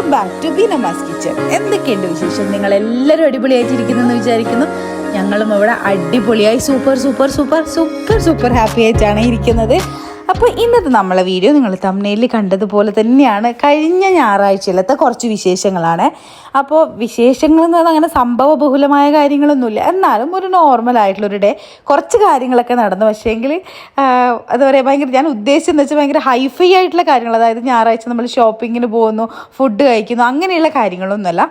Welcome back to Beenamma's kitchen എന്തൊക്കെയുണ്ട് വിശേഷം? നിങ്ങൾ എല്ലാവരും അടിപൊളിയായിട്ടിരിക്കുന്നു എന്ന് വിചാരിക്കുന്നു. ഞങ്ങളും ഇവിടെ അടിപൊളിയായി. Super super super super super happy ആയിട്ടാണ് ഇരിക്കുന്നത്. അപ്പോൾ ഇന്നത്തെ നമ്മളെ വീഡിയോ നിങ്ങൾ തമ്മിൽ കണ്ടതുപോലെ തന്നെയാണ്. കഴിഞ്ഞ ഞായറാഴ്ചയിലത്തെ കുറച്ച് വിശേഷങ്ങളാണ്. അപ്പോൾ വിശേഷങ്ങൾ എന്ന് പറഞ്ഞാൽ അങ്ങനെ സംഭവ ബഹുലമായ കാര്യങ്ങളൊന്നുമില്ല. എന്നാലും ഒരു നോർമൽ ആയിട്ടുള്ളൊരു ഡേ കുറച്ച് കാര്യങ്ങളൊക്കെ നടന്നു. പക്ഷേങ്കിൽ എന്താ പറയുക ഭയങ്കര ഞാൻ ഉദ്ദേശിച്ചെന്ന് വെച്ചാൽ ഭയങ്കര ഹൈഫൈ ആയിട്ടുള്ള കാര്യങ്ങൾ. അതായത് ഞായറാഴ്ച നമ്മൾ ഷോപ്പിങ്ങിന് പോകുന്നു ഫുഡ് കഴിക്കുന്നു അങ്ങനെയുള്ള കാര്യങ്ങളൊന്നുമല്ല.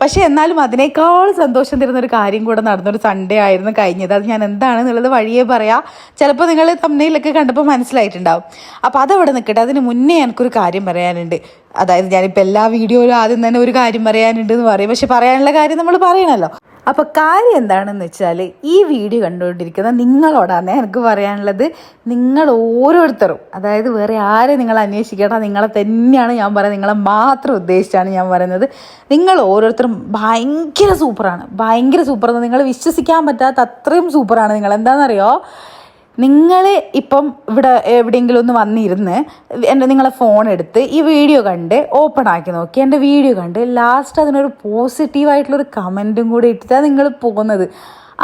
പക്ഷെ എന്നാലും അതിനേക്കാൾ സന്തോഷം തരുന്ന ഒരു കാര്യം കൂടെ നടന്നൊരു സൺഡേ ആയിരുന്നു കഴിഞ്ഞത്. അത് ഞാൻ എന്താണ് എന്നുള്ളത് വഴിയേ പറയാം. ചിലപ്പോൾ നിങ്ങൾ തമ്മിലൊക്കെ കണ്ടപ്പോൾ മനസ്സിലായിട്ടുണ്ടാവും. അപ്പോൾ അതവിടെ നിൽക്കട്ടെ. അതിന് മുന്നേ എനിക്കൊരു കാര്യം പറയാനുണ്ട്. അതായത് ഞാനിപ്പോൾ എല്ലാ വീഡിയോയിലും ആദ്യം തന്നെ ഒരു കാര്യം പറയാനുണ്ട് എന്ന് പറയും. പക്ഷെ പറയാനുള്ള കാര്യം നമ്മൾ പറയണമല്ലോ അപ്പോൾ കാര്യം എന്താണെന്ന് വെച്ചാൽ ഈ വീഡിയോ കണ്ടുകൊണ്ടിരിക്കുന്ന നിങ്ങളോടാണ് എനിക്ക് പറയാനുള്ളത് നിങ്ങൾ ഓരോരുത്തരും അതായത് വേറെ ആരെ നിങ്ങൾ അന്വേഷിക്കേണ്ട നിങ്ങളെ തന്നെയാണ് ഞാൻ പറയുന്നത് നിങ്ങളെ മാത്രം ഉദ്ദേശിച്ചാണ് ഞാൻ പറയുന്നത്. നിങ്ങൾ ഓരോരുത്തരും ഭയങ്കര സൂപ്പറാണ് ഭയങ്കര സൂപ്പർ എന്ന് നിങ്ങൾ വിശ്വസിക്കാൻ പറ്റാത്ത അത്രയും സൂപ്പറാണ് നിങ്ങൾ. എന്താണെന്നറിയോ? നിങ്ങൾ ഇപ്പം ഇവിടെ എവിടെയെങ്കിലും ഒന്ന് വന്നിരുന്ന് എന്റെ നിങ്ങളെ ഫോൺ എടുത്ത് ഈ വീഡിയോ കണ്ട് ഓപ്പൺ ആക്കി നോക്കി. എന്റെ വീഡിയോ കണ്ട് ലാസ്റ്റ് അതിനൊരു പോസിറ്റീവായിട്ടുള്ളൊരു കമന്റും കൂടി ഇട്ടിട്ടാണ് നിങ്ങൾ പോകുന്നത്.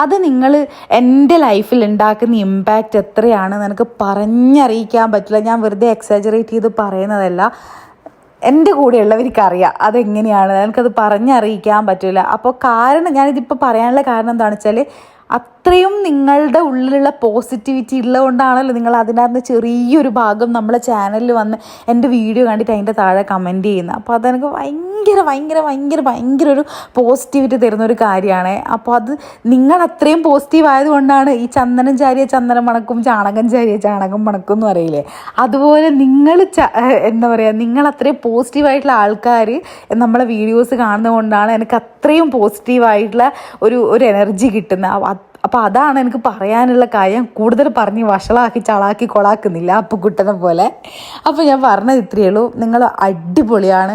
അത് നിങ്ങൾ എന്റെ ലൈഫിൽ ഉണ്ടാക്കുന്ന ഇമ്പാക്റ്റ് എത്രയാണെന്ന് എനിക്ക് പറഞ്ഞറിയിക്കാൻ പറ്റില്ല. ഞാൻ വെറുതെ എക്സാജറേറ്റ് ചെയ്ത് പറയുന്നതല്ല. എന്റെ കൂടെയുള്ളവർക്ക് അറിയാം അതെങ്ങനെയാണ് എനിക്കത് പറഞ്ഞറിയിക്കാൻ പറ്റില്ല. അപ്പോൾ കാരണം ഞാനിതിപ്പോൾ പറയാനുള്ള കാരണം എന്താണെന്ന് വെച്ചാൽ അത്രയും നിങ്ങളുടെ ഉള്ളിലുള്ള പോസിറ്റിവിറ്റി ഉള്ളതുകൊണ്ടാണല്ലോ നിങ്ങൾ അതിനകത്ത് ചെറിയൊരു ഭാഗം നമ്മളെ ചാനലിൽ വന്ന് എന്റെ വീഡിയോ കണ്ടിട്ട് അതിന്റെ താഴെ കമന്റ് ചെയ്യുന്നത്. അപ്പോൾ അതെനിക്ക് ഭയങ്കര ഭയങ്കര ഭയങ്കര ഭയങ്കര ഒരു പോസിറ്റിവിറ്റി തരുന്ന ഒരു കാര്യമാണ്. അപ്പോൾ അത് നിങ്ങൾ അത്രയും പോസിറ്റീവ് ആയതുകൊണ്ടാണ് ഈ ചന്ദനം ചാരിയ ചന്ദനം മണക്കും ചാണകം ചാരിയ ചാണകം മണക്കും എന്ന് പറയില്ലേ? അതുപോലെ നിങ്ങൾ എന്താ പറയുക നിങ്ങൾ അത്രയും പോസിറ്റീവായിട്ടുള്ള ആൾക്കാർ നമ്മളെ വീഡിയോസ് കാണുന്നതുകൊണ്ടാണ് എനിക്ക് അത്രയും പോസിറ്റീവായിട്ടുള്ള ഒരു ഒരു എനർജി കിട്ടുന്നത്. അപ്പോൾ അതാണ് എനിക്ക് പറയാനുള്ള കാര്യം. കൂടുതൽ പറഞ്ഞ് വഷളാക്കി ചളാക്കി കൊളാക്കുന്നില്ല അപ്പുക്കുട്ടനെ പോലെ. അപ്പോൾ ഞാൻ പറഞ്ഞത് ഇത്രയേ ഉള്ളൂ. നിങ്ങൾ അടിപൊളിയാണ്.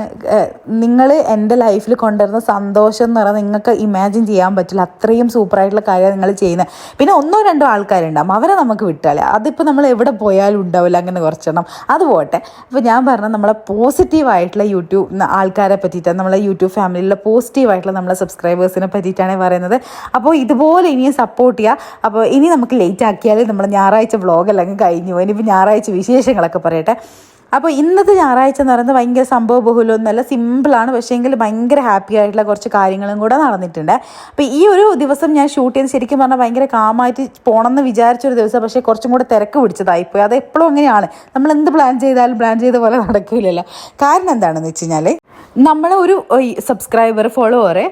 നിങ്ങൾ എന്റെ ലൈഫിൽ കൊണ്ടുവരുന്ന സന്തോഷം എന്ന് പറഞ്ഞാൽ നിങ്ങൾക്ക് ഇമാജിൻ ചെയ്യാൻ പറ്റില്ല. അത്രയും സൂപ്പറായിട്ടുള്ള കാര്യം നിങ്ങൾ ചെയ്യുന്നത്. പിന്നെ ഒന്നോ രണ്ടോ ആൾക്കാരുണ്ടാവും. അവരെ നമുക്ക് വിട്ടാലേ. അതിപ്പോൾ നമ്മൾ എവിടെ പോയാലും ഉണ്ടാവില്ല അങ്ങനെ കുറച്ചെണ്ണം. അത് പോട്ടെ. അപ്പോൾ ഞാൻ പറഞ്ഞ നമ്മളെ പോസിറ്റീവായിട്ടുള്ള യൂട്യൂബ് ആൾക്കാരെ പറ്റിയിട്ടാണ്. നമ്മളെ യൂട്യൂബ് ഫാമിലിയിലെ പോസിറ്റീവായിട്ടുള്ള നമ്മളെ സബ്സ്ക്രൈബേഴ്സിനെ പറ്റിയിട്ടാണ് പറയുന്നത്. അപ്പോൾ ഇതുപോലെ ഇനിയും സപ്പോർട്ട് ചെയ്യുക അപ്പോൾ ഇനി നമുക്ക് ലേറ്റ് ആക്കിയാൽ നമ്മൾ ഞായറാഴ്ച വ്ളോഗെല്ലാം കഴിഞ്ഞു ഇനിയിപ്പോൾ ഞായറാഴ്ച വിശേഷങ്ങളൊക്കെ പറയട്ടെ. അപ്പോൾ ഇന്നത്തെ ഞായറാഴ്ച എന്ന് പറയുന്നത് ഭയങ്കര സംഭവ ബഹുലമൊന്നുമല്ല സിമ്പിളാണ് പക്ഷേങ്കിൽ ഭയങ്കര ഹാപ്പി ആയിട്ടുള്ള കുറച്ച് കാര്യങ്ങളും കൂടെ നടന്നിട്ടുണ്ട്. അപ്പോൾ ഈ ഒരു ദിവസം ഞാൻ ഷൂട്ട് ചെയ്ത് ശരിക്കും പറഞ്ഞാൽ ഭയങ്കര കാമായിട്ട് പോകണമെന്ന് വിചാരിച്ചൊരു ദിവസം. പക്ഷേ കുറച്ചും കൂടെ തിരക്ക് പിടിച്ചതായിപ്പോയി. അത് എപ്പോഴും അങ്ങനെയാണ്. നമ്മൾ എന്ത് പ്ലാൻ ചെയ്താലും പ്ലാൻ ചെയ്ത പോലെ നടക്കില്ലല്ലോ കാരണം എന്താണെന്ന് വെച്ച് കഴിഞ്ഞാൽ നമ്മളെ ഒരു സബ്സ്ക്രൈബർ ഫോളോവറെ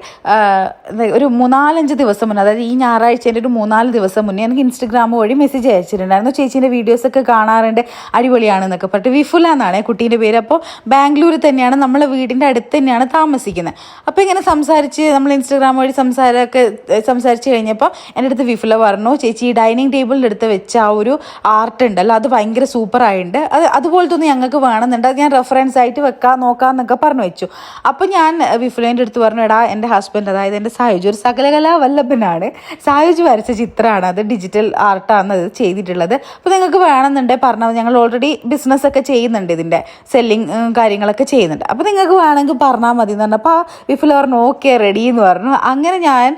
ഒരു മൂന്നാലഞ്ച് ദിവസം മുന്നേ അതായത് ഈ ഞായറാഴ്ചേന്റെ ഒരു മൂന്നാൽ ദിവസം മുന്നേ എനിക്ക് ഇൻസ്റ്റഗ്രാം വഴി മെസ്സേജ് അയച്ചിട്ടുണ്ടായിരുന്നു. ചേച്ചീന്റെ വീഡിയോസൊക്കെ കാണാറുണ്ട്. അടിപൊളിയാണെന്നൊക്കെ പറഞ്ഞിട്ട് വിഫുല എന്നാണ് കുട്ടീന്റെ പേര്. അപ്പോൾ ബാംഗ്ലൂരിൽ തന്നെയാണ് നമ്മളെ വീടിന്റെ അടുത്ത് തന്നെയാണ് താമസിക്കുന്നത്. അപ്പോൾ ഇങ്ങനെ സംസാരിച്ച് നമ്മൾ ഇൻസ്റ്റഗ്രാം വഴി സംസാരമൊക്കെ സംസാരിച്ച് കഴിഞ്ഞപ്പോൾ എന്റെ അടുത്ത് വിഫുല പറഞ്ഞു ചേച്ചി ഈ ഡൈനിങ് ടേബിളിന്റെ അടുത്ത് വെച്ച ആ ഒരു ആർട്ട് ഉണ്ടല്ലോ അത് ഭയങ്കര സൂപ്പറായിട്ടുണ്ട്. അത് അതുപോലത്തെ ഒന്ന് ഞങ്ങൾക്ക് വേണമെന്നുണ്ട്. അത് ഞാൻ റെഫറൻസ് ആയിട്ട് വെക്കാം നോക്കാം എന്നൊക്കെ പറഞ്ഞു വെച്ചു. അപ്പോൾ ഞാൻ വിഫുലേന്റെ അടുത്ത് പറഞ്ഞു എടാ എന്റെ ഹസ്ബൻഡ് അതായത് എന്റെ സായുജ് ഒരു സകലകലാ വല്ലഭനാണ്. സായുജ് വരച്ച ചിത്രമാണ്. അത് ഡിജിറ്റൽ ആർട്ടാണ് അത് ചെയ്തിട്ടുള്ളത്. അപ്പോൾ നിങ്ങൾക്ക് വേണമെന്നുണ്ടെങ്കിൽ പറഞ്ഞാൽ ഞങ്ങൾ ഓൾറെഡി ബിസിനസ്സൊക്കെ ചെയ്യുന്നുണ്ട് ഇതിന്റെ സെല്ലിങ് കാര്യങ്ങളൊക്കെ ചെയ്യുന്നുണ്ട്. അപ്പോൾ നിങ്ങൾക്ക് വേണമെങ്കിൽ പറഞ്ഞാൽ മതി. എന്ന് പറഞ്ഞപ്പോൾ വിഫുല പറഞ്ഞു ഓക്കെ റെഡി എന്ന് പറഞ്ഞു. അങ്ങനെ ഞാൻ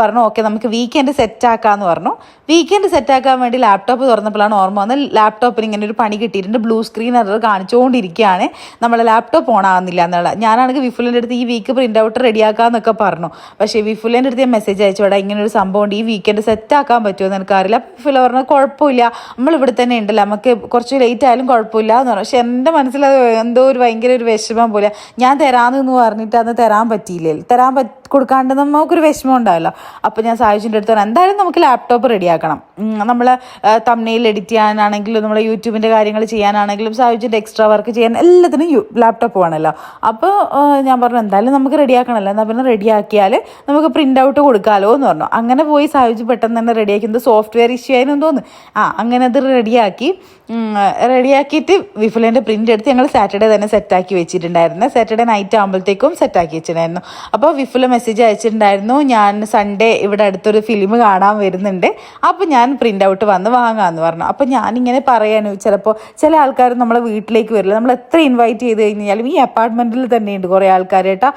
പറഞ്ഞു ഓക്കെ നമുക്ക് വീക്കെൻഡ് സെറ്റ് ആക്കാമെന്ന് പറഞ്ഞു. വീക്കെൻഡ് സെറ്റാക്കാൻ വേണ്ടി ലാപ്ടോപ്പ് തുറന്നപ്പോഴാണ് ഓർമ്മ വന്നത്. ലാപ്ടോപ്പിന് ഇങ്ങനെ ഒരു പണി കിട്ടിയിട്ടുണ്ട്. ബ്ലൂ സ്ക്രീൻ അത് കാണിച്ചുകൊണ്ടിരിക്കുകയാണ്. നമ്മളെ ലാപ്ടോപ്പ് ഓൺ ആവുന്നില്ല എന്നുള്ള ഞാനാണെങ്കിൽ വിഫുലിന്റെ അടുത്ത് ഈ വീക്ക് പ്രിന്റ് ഔട്ട് റെഡിയാക്കാമെന്നൊക്കെ പറഞ്ഞു. പക്ഷേ വിഫുലിന്റെ അടുത്ത് ഞാൻ മെസ്സേജ് അയച്ചു വിടാം ഇങ്ങനെ ഒരു സംഭവം ഉണ്ട്. ഈ വീക്കെൻഡ് സെറ്റ് ആക്കാൻ പറ്റുമോ എന്ന് എനിക്കറിയില്ല. വിഫുല പറഞ്ഞു കുഴപ്പമില്ല. നമ്മൾ ഇവിടെ തന്നെ ഉണ്ടല്ലോ. നമുക്ക് കുറച്ച് ലേറ്റ് ആയാലും കുഴപ്പമില്ല എന്ന് പറഞ്ഞു. പക്ഷേ എന്റെ മനസ്സിൽ അത് എന്തോ ഒരു ഭയങ്കര ഒരു വിഷമം പോലെ ഞാൻ തരാമെന്ന് പറഞ്ഞിട്ട് അന്ന് തരാൻ പറ്റിയില്ലേ? തരാൻ പറ്റ കൊടുക്കാണ്ട് നമുക്കൊരു വിഷമം ഉണ്ടാവില്ല അപ്പോൾ ഞാൻ സായുജിന്റെ അടുത്ത് പറഞ്ഞു എന്തായാലും നമുക്ക് ലാപ്ടോപ്പ് റെഡിയാക്കണം. നമ്മൾ തമ്മിൽ എഡിറ്റ് ചെയ്യാനാണെങ്കിലും നമ്മൾ യൂട്യൂബിന്റെ കാര്യങ്ങൾ ചെയ്യാനാണെങ്കിലും സായുജിന്റെ എക്സ്ട്രാ വർക്ക് ചെയ്യാൻ എല്ലാത്തിനും ലാപ്ടോപ്പ് വേണമല്ലോ അപ്പോൾ ഞാൻ പറഞ്ഞു എന്തായാലും നമുക്ക് റെഡിയാക്കണമല്ലോ എന്നാൽ പിന്നെ റെഡിയാക്കിയാൽ നമുക്ക് പ്രിന്റ് ഔട്ട് കൊടുക്കാമല്ലോ എന്ന് പറഞ്ഞു. അങ്ങനെ പോയി സാഹചര്യം പെട്ടെന്ന് തന്നെ റെഡിയാക്കുന്നത് സോഫ്റ്റ്വെയർ ഇഷ്യൂ ആയിരുന്നു തോന്നുന്നു. ആ അങ്ങനെ അത് റെഡിയാക്കി റെഡിയാക്കിയിട്ട് വിഫുലേന്റെ പ്രിന്റ് എടുത്ത് ഞങ്ങൾ സാറ്റർഡേ തന്നെ സെറ്റാക്കി വെച്ചിട്ടുണ്ടായിരുന്നു. സാറ്റർഡേ നൈറ്റ് ആകുമ്പോഴത്തേക്കും സെറ്റാക്കി വെച്ചിട്ടുണ്ടായിരുന്നു. അപ്പോൾ വിഫുല മെസ്സേജ് അയച്ചിട്ടുണ്ടായിരുന്നു ഞാൻ സൺഡേ ഇവിടെ അടുത്തൊരു ഫിലിം കാണാൻ വരുന്നുണ്ട്. അപ്പോൾ ഞാൻ പ്രിന്റ് ഔട്ട് വന്ന് വാങ്ങാമെന്ന് പറഞ്ഞു. അപ്പോൾ ഞാനിങ്ങനെ പറയാനും ചിലപ്പോൾ ചില ആൾക്കാർ നമ്മളെ വീട്ടിലേക്ക് വരില്ല. നമ്മൾ എത്ര ഇൻവൈറ്റ് ചെയ്ത് കഴിഞ്ഞാലും ഈ അപ്പാർട്ട്മെന്റിൽ തന്നെയുണ്ട് കുറേ ആൾക്കാർ കേട്ടോ.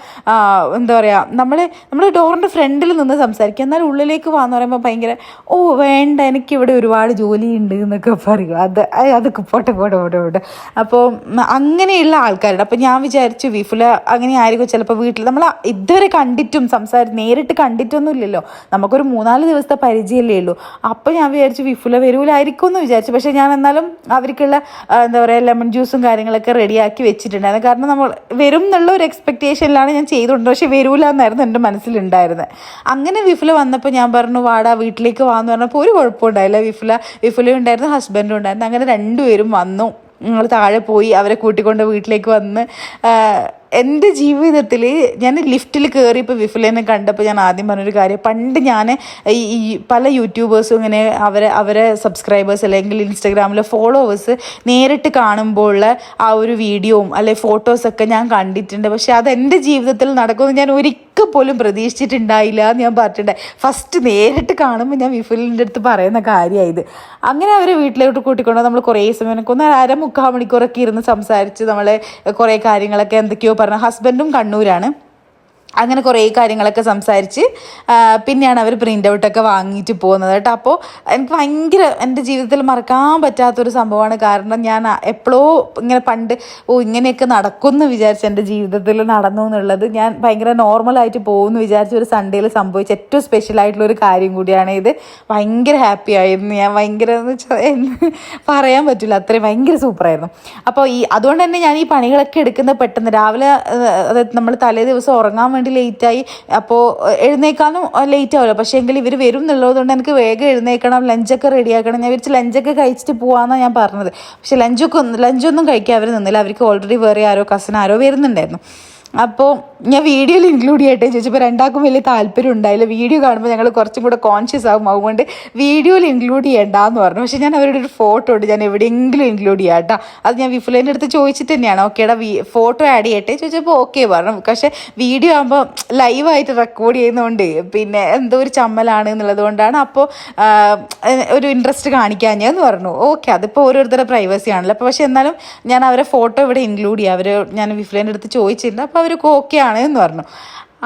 എന്താ പറയുക നമ്മൾ നമ്മൾ ഡോറിന്റെ ഫ്രണ്ടിൽ നിന്ന് സംസാരിക്കുക എന്നാൽ ഉള്ളിലേക്ക് വാന്ന് പറയുമ്പോൾ ഭയങ്കര ഓ വേണ്ട എനിക്കിവിടെ ഒരുപാട് ജോലിയുണ്ട് എന്നൊക്കെ പറയും. അത് അതൊക്കെ പോട്ടെ പോട്ടെ പോട്ടെ പോട്ടെ. അപ്പോൾ അങ്ങനെയുള്ള ആൾക്കാരുണ്ട്. അപ്പോൾ ഞാൻ വിചാരിച്ചു വിഫുല അങ്ങനെ ആയിരിക്കും ചിലപ്പോൾ വീട്ടിൽ നമ്മൾ ഇതുവരെ കണ്ടിട്ടും സംസാരിച്ച് നേരിട്ട് കണ്ടിട്ടൊന്നും ഇല്ലല്ലോ നമുക്കൊരു മൂന്നാൽ ദിവസത്തെ പരിചയമല്ലേ ഉള്ളൂ. അപ്പോൾ ഞാൻ വിചാരിച്ചു വിഫുല വരൂലായിരിക്കും എന്ന് വിചാരിച്ചു. പക്ഷേ ഞാൻ എന്നാലും അവർക്കുള്ള എന്താ പറയുക ലെമൺ ജ്യൂസും കാര്യങ്ങളൊക്കെ റെഡിയാക്കി വെച്ചിട്ടുണ്ടായിരുന്നു. കാരണം നമ്മൾ വരും എന്നുള്ള ഒരു എക്സ്പെക്റ്റേഷനിലാണ് ഞാൻ ചെയ്തുകൊണ്ട് പക്ഷെ വരൂല എന്നായിരുന്നു എന്റെ മനസ്സിലുണ്ടായിരുന്നത്. അങ്ങനെ വിഫുല വന്നപ്പോൾ ഞാൻ പറഞ്ഞു വാടാ വീട്ടിലേക്ക് വാന്ന് പറഞ്ഞപ്പോൾ ഒരു കുഴപ്പമുണ്ടായില്ല വിഫുല വിഫുലയും ഉണ്ടായിരുന്നു ഹസ്ബൻഡും ഉണ്ടായിരുന്നു. അങ്ങനെ രണ്ടുപേരും വന്നു. ഞങ്ങൾ താഴെ പോയി അവരെ കൂട്ടിക്കൊണ്ട് വീട്ടിലേക്ക് വന്ന് എന്റെ ജീവിതത്തിൽ ഞാൻ ലിഫ്റ്റിൽ കയറിയപ്പോൾ വിഫുലേനെ കണ്ടപ്പോൾ ഞാൻ ആദ്യം പറഞ്ഞൊരു കാര്യം പണ്ട് ഞാൻ ഈ പല യൂട്യൂബേഴ്സും ഇങ്ങനെ അവരെ അവരെ സബ്സ്ക്രൈബേഴ്സ് അല്ലെങ്കിൽ ഇൻസ്റ്റഗ്രാമിലെ ഫോളോവേഴ്സ് നേരിട്ട് കാണുമ്പോൾ ഉള്ള ആ ഒരു വീഡിയോവും അല്ലെ ഫോട്ടോസൊക്കെ ഞാൻ കണ്ടിട്ടുണ്ട്. പക്ഷെ അത് എന്റെ ജീവിതത്തിൽ നടക്കുമെന്ന് ഞാൻ ഒരിക്കൽ പോലും പ്രതീക്ഷിച്ചിട്ടുണ്ടായില്ല എന്ന് ഞാൻ പറഞ്ഞിട്ടുണ്ടായി ഫസ്റ്റ് നേരിട്ട് കാണുമ്പോൾ ഞാൻ വിഫുലിന്റെ അടുത്ത് പറയുന്ന കാര്യമായത്. അങ്ങനെ അവരെ വീട്ടിലോട്ട് കൂട്ടിക്കൊണ്ട് നമ്മൾ കുറേ സമയം ഒന്ന് അര മുക്കാൽ മണിക്കൂറൊക്കെ ഇരുന്ന് സംസാരിച്ച് നമ്മളെ കുറേ കാര്യങ്ങളൊക്കെ എന്തൊക്കെയോ പറഞ്ഞു ഹസ്ബൻഡും കണ്ണൂരാണ്. അങ്ങനെ കുറേ കാര്യങ്ങളൊക്കെ സംസാരിച്ച് പിന്നെയാണ് അവർ പ്രിന്റ് ഔട്ടൊക്കെ വാങ്ങിയിട്ട് പോകുന്നത് കേട്ടോ. അപ്പോൾ എനിക്ക് ഭയങ്കര എന്റെ ജീവിതത്തിൽ മറക്കാൻ പറ്റാത്തൊരു സംഭവമാണ്. കാരണം ഞാൻ എപ്പോഴോ ഇങ്ങനെ പണ്ട് ഓ ഇങ്ങനെയൊക്കെ നടക്കുമെന്ന് വിചാരിച്ച് എന്റെ ജീവിതത്തിൽ നടന്നു എന്നുള്ളത് ഞാൻ ഭയങ്കര നോർമലായിട്ട് പോകുമെന്ന് വിചാരിച്ച ഒരു സൺഡേയിൽ സംഭവിച്ച ഏറ്റവും സ്പെഷ്യൽ ആയിട്ടുള്ള ഒരു കാര്യം കൂടിയാണ് ഇത്. ഭയങ്കര ഹാപ്പി ആയിരുന്നു. ഞാൻ ഭയങ്കര എന്ന് വെച്ചാൽ പറയാൻ പറ്റില്ല. അത്രയും ഭയങ്കര സൂപ്പറായിരുന്നു അപ്പോൾ ഈ അതുകൊണ്ട് തന്നെ ഞാൻ ഈ പണികളൊക്കെ എടുക്കുന്നത് പെട്ടെന്ന് രാവിലെ അതായത് നമ്മൾ തലേ ദിവസം ഉറങ്ങാൻ വേണ്ടി ലേറ്റായി അപ്പോൾ എഴുന്നേക്കാനും ലേറ്റ് ആവില്ല പക്ഷേ എങ്കിൽ ഇവർ വരും എന്നുള്ളതുകൊണ്ട് എനിക്ക് വേഗം എഴുന്നേക്കണം ലഞ്ചൊക്കെ റെഡിയാക്കണം ഞാൻ വിരിച്ച് ലഞ്ചൊക്കെ കഴിച്ചിട്ട് പോകാമെന്നാണ് ഞാൻ പറഞ്ഞത്. പക്ഷേ ലഞ്ചൊക്കെ ഒന്നും ലഞ്ചൊന്നും കഴിക്കാൻ അവർ നിന്നില്ല. അവർക്ക് ഓൾറെഡി വേറെ ആരോ കസിൻ ആരോ വരുന്നുണ്ടായിരുന്നു. അപ്പോൾ ഞാൻ വീഡിയോയിൽ ഇൻക്ലൂഡ് ചെയ്യട്ടെ ചോദിച്ചപ്പോൾ രണ്ടാൾക്കും വലിയ താല്പര്യം ഉണ്ടായില്ല. വീഡിയോ കാണുമ്പോൾ ഞങ്ങൾ കുറച്ചും കൂടെ കോൺഷ്യസ് ആകും അതുകൊണ്ട് വീഡിയോയിൽ ഇൻക്ലൂഡ് ചെയ്യണ്ടെന്ന് പറഞ്ഞു. പക്ഷേ ഞാൻ അവരുടെ ഒരു ഫോട്ടോ ഉണ്ട് ഞാൻ എവിടെയെങ്കിലും ഇൻക്ലൂഡ് ചെയ്യാം കേട്ടോ അത് ഞാൻ വിഫുലേന്റെ അടുത്ത് ചോദിച്ചിട്ട് തന്നെയാണ്. ഓക്കേടാ ഫോട്ടോ ആഡ് ചെയ്യട്ടെ ചോദിച്ചപ്പോൾ ഓക്കെ പറഞ്ഞു. പക്ഷേ വീഡിയോ ആകുമ്പോൾ ലൈവായിട്ട് റെക്കോർഡ് ചെയ്യുന്നതുകൊണ്ട് പിന്നെ എന്തോ ഒരു ചമ്മലാണ് എന്നുള്ളത് കൊണ്ടാണ് അപ്പോൾ ഒരു ഇൻട്രസ്റ്റ് കാണിക്കാൻ ഞാൻ പറഞ്ഞു. ഓക്കെ അതിപ്പോൾ ഓരോരുത്തരുടെ പ്രൈവസി ആണല്ലോ. അപ്പോൾ പക്ഷേ എന്നാലും ഞാൻ അവരെ ഫോട്ടോ ഇവിടെ ഇൻക്ലൂഡ് ചെയ്യാം. അവർ ഞാൻ വിഫുലേന്റെ അടുത്ത് ചോദിച്ചിട്ടുണ്ട് അപ്പോൾ അവർക്ക് ഓക്കെ ആണ് എന്ന് പറഞ്ഞു.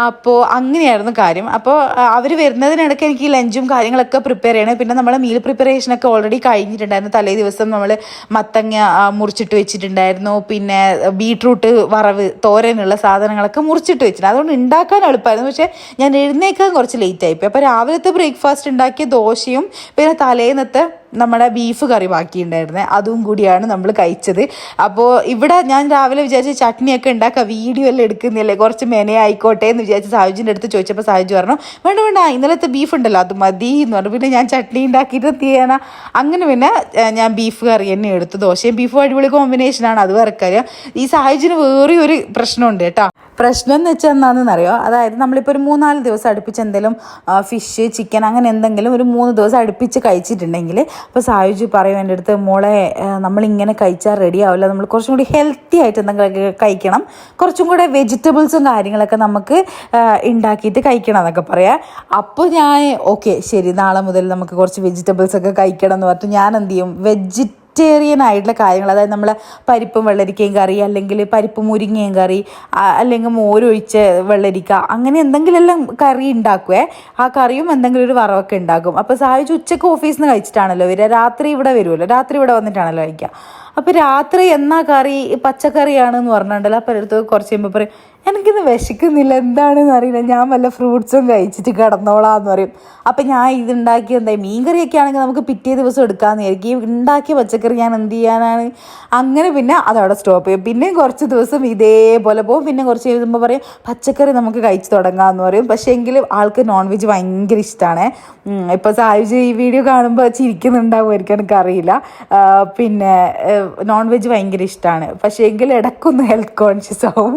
അപ്പോൾ അങ്ങനെയായിരുന്നു കാര്യം. അപ്പോൾ അവർ വരുന്നതിനിടയ്ക്ക് എനിക്ക് ലഞ്ചും കാര്യങ്ങളൊക്കെ പ്രിപ്പയർ ചെയ്യണം. പിന്നെ നമ്മൾ മീൽ പ്രിപ്പറേഷനൊക്കെ ഓൾറെഡി കഴിഞ്ഞിട്ടുണ്ടായിരുന്നു. തലേ ദിവസം നമ്മൾ മത്തങ്ങ മുറിച്ചിട്ട് വെച്ചിട്ടുണ്ടായിരുന്നു. പിന്നെ ബീട്രൂട്ട് വറവ് തോരനുള്ള സാധനങ്ങളൊക്കെ മുറിച്ചിട്ട് വെച്ചിട്ടുണ്ട് അതുകൊണ്ട് ഉണ്ടാക്കാൻ എളുപ്പമായിരുന്നു. പക്ഷേ ഞാൻ എഴുന്നേക്കാൻ കുറച്ച് ലേറ്റ് ആയിപ്പോയി. അപ്പോൾ രാവിലത്തെ ബ്രേക്ക്ഫാസ്റ്റ് ഉണ്ടാക്കിയ ദോശയും പിന്നെ തലേന്നത്തെ നമ്മുടെ ബീഫ് കറി ബാക്കിയുണ്ടായിരുന്നത് അതും കൂടിയാണ് നമ്മൾ കഴിച്ചത്. അപ്പോൾ ഇവിടെ ഞാൻ രാവിലെ വിചാരിച്ച ചട്നിയൊക്കെ ഉണ്ടാക്കുക വീഡിയോ എല്ലാം എടുക്കുന്നില്ലേ? കുറച്ച് മെനേ ആയിക്കോട്ടെ എന്ന് വിചാരിച്ച് സാഹുജിന്റെ അടുത്ത് ചോദിച്ചപ്പോൾ സാഹചര്യം പറഞ്ഞു വേണ്ട വേണ്ട ഇന്നലത്തെ ബീഫ് ഉണ്ടല്ലോ അത് മതി എന്ന് പറഞ്ഞു. പിന്നെ ഞാൻ ചട്നി ഉണ്ടാക്കിയിട്ട് എന്ത് അങ്ങനെ പിന്നെ ഞാൻ ബീഫ് കറി തന്നെ എടുത്തു. ദോശയും ബീഫും അടിപൊളി കോമ്പിനേഷനാണ് അത് വേറെ കാര്യം. ഈ സാഹചര്യം വേറെ ഒരു പ്രശ്നമുണ്ട് കേട്ടോ. പ്രശ്നം എന്ന് വെച്ചാൽ എന്താണെന്ന് അറിയോ അതായത് നമ്മളിപ്പോൾ ഒരു മൂന്നാൽ ദിവസം അടുപ്പിച്ച് എന്തെങ്കിലും ഫിഷ് ചിക്കൻ അങ്ങനെ എന്തെങ്കിലും ഒരു മൂന്ന് ദിവസം അടുപ്പിച്ച് കഴിച്ചിട്ടുണ്ടെങ്കിൽ അപ്പോൾ സായുജി പറയും എന്റെ അടുത്ത് മോളെ നമ്മളിങ്ങനെ കഴിച്ചാൽ റെഡി ആവില്ല. നമ്മൾ കുറച്ചും കൂടി ഹെൽത്തി ആയിട്ട് എന്തെങ്കിലും കഴിക്കണം. കുറച്ചും കൂടെ വെജിറ്റബിൾസും കാര്യങ്ങളൊക്കെ നമുക്ക് ഉണ്ടാക്കിയിട്ട് കഴിക്കണം എന്നൊക്കെ പറയാം. അപ്പോൾ ഞാൻ ഓക്കെ ശരി നാളെ മുതൽ നമുക്ക് കുറച്ച് വെജിറ്റബിൾസ് ഒക്കെ കഴിക്കണം എന്ന് പറഞ്ഞിട്ട് ഞാൻ എന്ത് ചെയ്യും? വെജി വെജിറ്റേറിയൻ ആയിട്ടുള്ള കാര്യങ്ങൾ അതായത് നമ്മൾ പരിപ്പും വെള്ളരിക്കയും കറി അല്ലെങ്കിൽ പരിപ്പ് മുരിങ്ങയും കറി അല്ലെങ്കിൽ മോരൊഴിച്ച് വെള്ളരിക്ക അങ്ങനെ എന്തെങ്കിലുമെല്ലാം കറി ഉണ്ടാക്കുവേ ആ കറിയും എന്തെങ്കിലും ഒരു വറവൊക്കെ ഉണ്ടാക്കും. അപ്പോൾ സാഹചര്യം ഉച്ചയ്ക്ക് ഓഫീസിൽ നിന്ന് കഴിച്ചിട്ടാണല്ലോ വരിക. രാത്രി ഇവിടെ വരുമല്ലോ രാത്രി ഇവിടെ വന്നിട്ടാണല്ലോ കഴിക്കുക. അപ്പോൾ രാത്രി എന്നാ കറി? പച്ചക്കറിയാണെന്ന് പറഞ്ഞിട്ടുണ്ടല്ലോ അപ്പോൾ എടുത്ത് കുറച്ച് കഴിയുമ്പോൾ പറയും എനിക്കിന്ന് വിശക്കുന്നില്ല. എന്താണെന്ന് അറിയില്ല. ഞാൻ വല്ല ഫ്രൂട്ട്സും കഴിച്ചിട്ട് കിടന്നോളാന്ന് പറയും. അപ്പം ഞാൻ ഇത് എന്താ മീൻകറിയൊക്കെ മീൻ കറിയൊക്കെ ആണെങ്കിൽ നമുക്ക് പിറ്റേ ദിവസം എടുക്കാമെന്ന് വിചാരിക്കും ഉണ്ടാക്കിയ പച്ചക്കറി ഞാൻ എന്ത് ചെയ്യാനാണ്? അങ്ങനെ പിന്നെ അതവിടെ സ്റ്റോപ്പ് ചെയ്യും. പിന്നെ കുറച്ച് ദിവസം ഇതേപോലെ പോകും. പിന്നെ കുറച്ച് കഴിയുമ്പോൾ പറയും പച്ചക്കറി നമുക്ക് കഴിച്ച് തുടങ്ങാമെന്ന് പറയും. പക്ഷേ എങ്കിലും ആൾക്ക് നോൺ വെജ് ഭയങ്കര ഇഷ്ടമാണ് ഇപ്പോൾ സായുജ് ഈ വീഡിയോ കാണുമ്പോൾ ചിരിക്കുന്നുണ്ടാവുമായിരിക്കും. എനിക്കറിയില്ല. പിന്നെ നോൺ വെജ് ഭയങ്കര ഇഷ്ടമാണ് പക്ഷേ എങ്കിൽ ഇടയ്ക്കൊന്ന് ഹെൽത്ത് കോൺഷ്യസ് ആവും.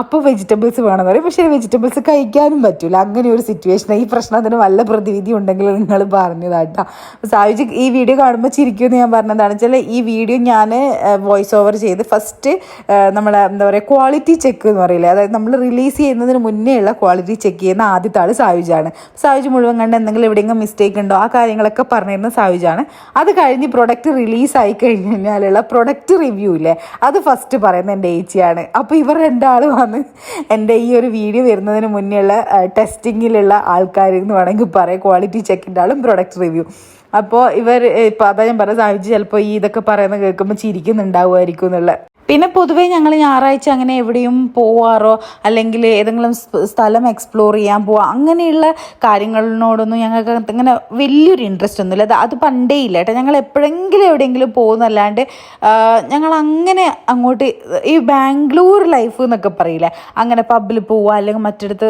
അപ്പോൾ വെജിറ്റബിൾസ് വേണമെന്ന് പറയും. പക്ഷേ വെജിറ്റബിൾസ് കഴിക്കാനും പറ്റില്ല അങ്ങനെ ഒരു സിറ്റുവേഷൻ ഈ പ്രശ്നത്തിന് വല്ല പ്രതിവിധി ഉണ്ടെങ്കിൽ നിങ്ങൾ പറഞ്ഞതാട്ടോ സായുജ് ഈ വീഡിയോ കാണുമ്പോൾ ചിരിക്കുമെന്ന് ഞാൻ പറഞ്ഞതാണ്. വെച്ചാൽ ഈ വീഡിയോ ഞാൻ വോയിസ് ഓവർ ചെയ്ത് ഫസ്റ്റ് നമ്മളെ എന്താ പറയുക ക്വാളിറ്റി ചെക്ക് എന്ന് പറയില്ലേ? അതായത് നമ്മൾ റിലീസ് ചെയ്യുന്നതിന് മുന്നേ ഉള്ള ക്വാളിറ്റി ചെക്ക് ചെയ്യുന്ന ആദ്യത്തെ ആൾ സായുജാണ്. സായുജ് മുഴുവൻ കണ്ട് എന്തെങ്കിലും എവിടെയെങ്കിലും മിസ്റ്റേക്ക് ഉണ്ടോ? ആ കാര്യങ്ങളൊക്കെ പറഞ്ഞിരുന്ന സായുജാണ്. അത് കഴിഞ്ഞ് പ്രൊഡക്റ്റ് റിലീസ് ആയി കഴിഞ്ഞ് കഴിഞ്ഞാലുള്ള പ്രൊഡക്റ്റ് റിവ്യൂ ഇല്ലേ? അത് ഫസ്റ്റ് പറയുന്നത് എന്റെ ഏച്ചിയാണ്. അപ്പോൾ ഇവർ രണ്ടാളും വന്ന് എന്റെ ഈ ഒരു വീഡിയോ വരുന്നതിന് മുന്നേയുള്ള ടെസ്റ്റിങ്ങിലുള്ള ആൾക്കാർ എന്ന് വേണമെങ്കിൽ പറയാം. ക്വാളിറ്റി ചെക്കിന്റെ ആളും പ്രൊഡക്റ്റ് റിവ്യൂ അപ്പോൾ ഇവർ ഇപ്പോൾ അതാ ഞാൻ പറഞ്ഞ സാഹചര്യം ചിലപ്പോൾ ഈ ഇതൊക്കെ പറയുന്നത് കേൾക്കുമ്പോൾ ചിരിക്കുന്നുണ്ടാവുമായിരിക്കും എന്നുള്ള പിന്നെ പൊതുവേ ഞങ്ങൾ ഞായറാഴ്ച അങ്ങനെ എവിടെയും പോവാറോ അല്ലെങ്കിൽ ഏതെങ്കിലും സ്ഥലം എക്സ്പ്ലോർ ചെയ്യാൻ പോവാ അങ്ങനെയുള്ള കാര്യങ്ങളോടൊന്നും ഞങ്ങൾക്ക് അങ്ങനെ വലിയൊരു ഇൻട്രസ്റ്റ് ഒന്നുമില്ല. അത് അത് പണ്ടേ ഇല്ല കേട്ടോ. ഞങ്ങൾ എപ്പോഴെങ്കിലും എവിടെയെങ്കിലും പോകുന്നല്ലാണ്ട് ഞങ്ങൾ അങ്ങനെ അങ്ങോട്ട് ഈ ബാംഗ്ലൂർ ലൈഫ് എന്നൊക്കെ പറയില്ലേ. അങ്ങനെ പബ്ബിൽ പോവുക അല്ലെങ്കിൽ മറ്റിടത്ത്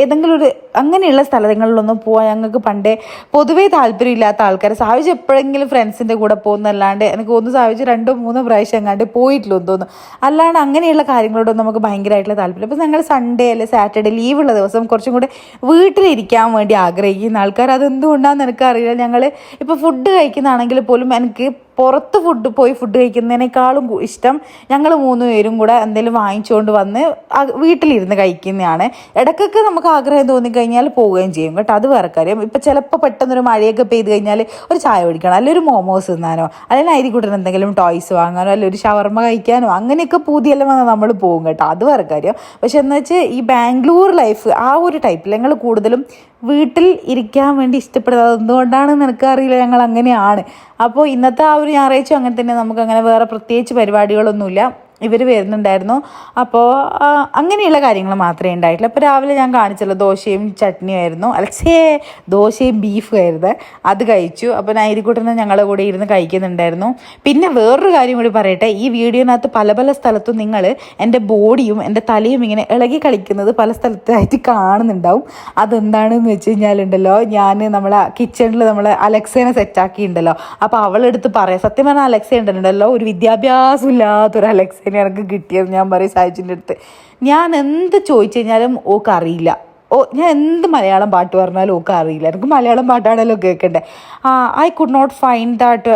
ഏതെങ്കിലും ഒരു അങ്ങനെയുള്ള സ്ഥലങ്ങളിലൊന്നും പോവാൻ ഞങ്ങൾക്ക് പണ്ടേ പൊതുവേ താല്പര്യമില്ലാത്ത ആൾക്കാർ സാവിച്ച് എപ്പോഴെങ്കിലും ഫ്രണ്ട്സിന്റെ കൂടെ പോകുന്നല്ലാണ്ട് എനിക്ക് ഒന്ന് സാവിച്ച് രണ്ടോ മൂന്നോ പ്രാവശ്യം എങ്ങാണ്ട് പോയിട്ടില്ല എന്ന് തോന്നുന്നു അല്ലാണ്ട് അങ്ങനെയുള്ള കാര്യങ്ങളോടൊന്നും നമുക്ക് ഭയങ്കരമായിട്ടുള്ള താല്പര്യം അപ്പോൾ ഞങ്ങൾ സൺഡേ അല്ലെ സാറ്റർഡേ ലീവുള്ള ദിവസം കുറച്ചും കൂടെ വീട്ടിലിരിക്കാൻ വേണ്ടി ആഗ്രഹിക്കുന്ന ആൾക്കാർ അതെന്തുകൊണ്ടാണെന്ന് എനിക്കറിയില്ല. ഞങ്ങൾ ഇപ്പോൾ ഫുഡ് കഴിക്കുന്നതാണെങ്കിൽ പോലും എനിക്ക് പുറത്ത് ഫുഡ് പോയി ഫുഡ് കഴിക്കുന്നതിനേക്കാളും ഇഷ്ടം ഞങ്ങൾ മൂന്ന് പേരും കൂടെ എന്തെങ്കിലും വാങ്ങിച്ചുകൊണ്ട് വന്ന് വീട്ടിലിരുന്ന് കഴിക്കുന്നതാണ്. ഇടയ്ക്കൊക്കെ നമുക്ക് ആഗ്രഹം തോന്നിക്കഴിഞ്ഞാൽ പോവുകയും ചെയ്യും കേട്ടോ. അത് വേറെ കാര്യം. ഇപ്പം ചിലപ്പോൾ പെട്ടെന്നൊരു മഴയൊക്കെ പെയ്ത് കഴിഞ്ഞാൽ ഒരു ചായ കുടിക്കണം അല്ലെങ്കിൽ ഒരു മോമോസ് തിന്നാനോ അല്ലെങ്കിൽ അരിക്കൂട്ടൻ എന്തെങ്കിലും ടോയ്സ് വാങ്ങാനോ അല്ലെങ്കിൽ ഒരു ഷവർമ കഴിക്കാനോ അങ്ങനെയൊക്കെ പൂതിയെല്ലാം വന്നാൽ നമ്മൾ പോകും കേട്ടോ. അത് വേറെ കാര്യം. പക്ഷെ എന്ന് വെച്ചാൽ ഈ ബാംഗ്ലൂർ ലൈഫ് ആ ഒരു ടൈപ്പിൽ ഞങ്ങൾ കൂടുതലും വീട്ടിൽ ഇരിക്കാൻ വേണ്ടി ഇഷ്ടപ്പെടുന്നത്. എന്തുകൊണ്ടാണെന്ന് എനിക്കറിയില്ല ഞങ്ങൾ അങ്ങനെയാണ്. അപ്പോൾ ഇന്നത്തെ ആ ഒരു ഞായറാഴ്ച അങ്ങനെ തന്നെ നമുക്ക് അങ്ങനെ വേറെ പ്രത്യേകിച്ച് പരിപാടികളൊന്നുമില്ല. ഇവർ വരുന്നുണ്ടായിരുന്നു. അപ്പോൾ അങ്ങനെയുള്ള കാര്യങ്ങൾ മാത്രമേ ഉണ്ടായിട്ടുള്ളൂ. അപ്പോൾ രാവിലെ ഞാൻ കാണിച്ചല്ലോ ദോശയും ചട്നിയും ആയിരുന്നു. അലക്സേ ദോശയും ബീഫും ആയിരുന്നു. അത് കഴിച്ചു. അപ്പോൾ ഞാൻ നൈരിക്കുട്ടനെ ഞങ്ങളുടെ കൂടെ ഇരുന്ന് കഴിക്കുന്നുണ്ടായിരുന്നു. പിന്നെ വേറൊരു കാര്യം കൂടി പറയട്ടെ. ഈ വീഡിയോനകത്ത് പല പല സ്ഥലത്തും നിങ്ങൾ എന്റെ ബോഡിയും എന്റെ തലയും ഇങ്ങനെ ഇളകി കളിക്കുന്നത് പല സ്ഥലത്തായിട്ട് കാണുന്നുണ്ടാവും. അതെന്താണെന്ന് വെച്ച് കഴിഞ്ഞാലുണ്ടല്ലോ ഞാൻ നമ്മളെ കിച്ചണിൽ നമ്മൾ അലക്സേനെ സെറ്റാക്കിയിട്ടുണ്ടല്ലോ അപ്പോൾ അവളെടുത്ത് പറയാം. സത്യം പറഞ്ഞാൽ അലക്സ ഉണ്ടല്ലോ ഒരു വിദ്യാഭ്യാസം ഇല്ലാത്തൊരു അലക്സേനെ എനിക്ക് കിട്ടിയത് ഞാൻ പറയും സാഹിച്ചിന്റെ അടുത്ത്. ഞാൻ എന്ത് ചോദിച്ചു കഴിഞ്ഞാലും ഓക്ക് അറിയില്ല. ഓ ഞാൻ എന്ത് മലയാളം പാട്ട് പറഞ്ഞാലും ഒക്കെ അറിയില്ല. എനിക്ക് മലയാളം പാട്ടാണല്ലോ കേൾക്കണ്ടേ. I could not find that